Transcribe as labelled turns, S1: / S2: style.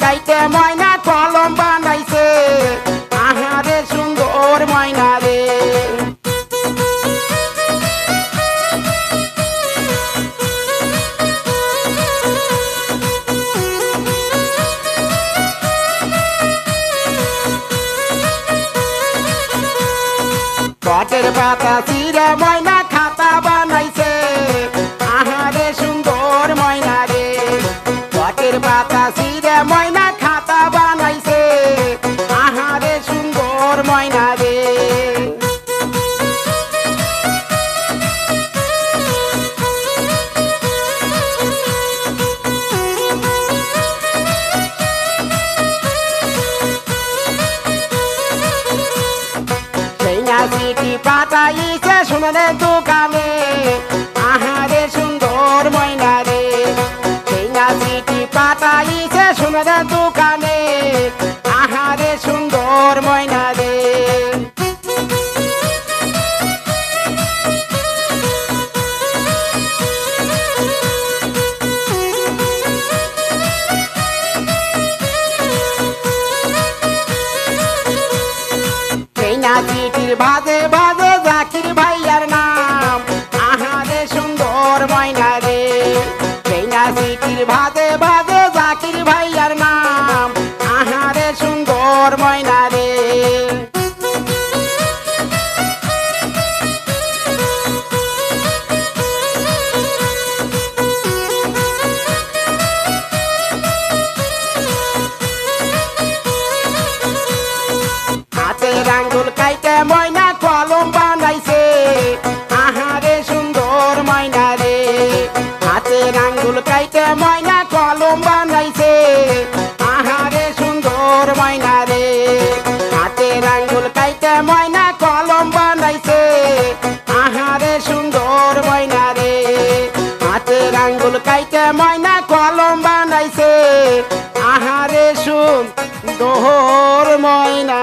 S1: কাইতে ময়না কলম বানাইছে। আহারে সুন্দর ময়না রে। পটের পাতা চিরা ময়না সিটি পাতাইছে শুনে দোকানে। আহারে সুন্দর ময়না রে। সেই না সিটি পাতাইছে শুনে দোকানে। আহারে সুন্দর ময়না রে। চিঠির বাজে চিঠির আঙ্গুল ময়না কলম বানাইছে। আহারে সুন্দর ময়না রে। হাতের আঙ্গুল কাইতে ময়না কলম বানাইছে। আহারে সুন্দর ময়না রে। হাতের আঙ্গুল কাইতে ময়না কলম বানাইছে। আহারে সুন্দর ময়না।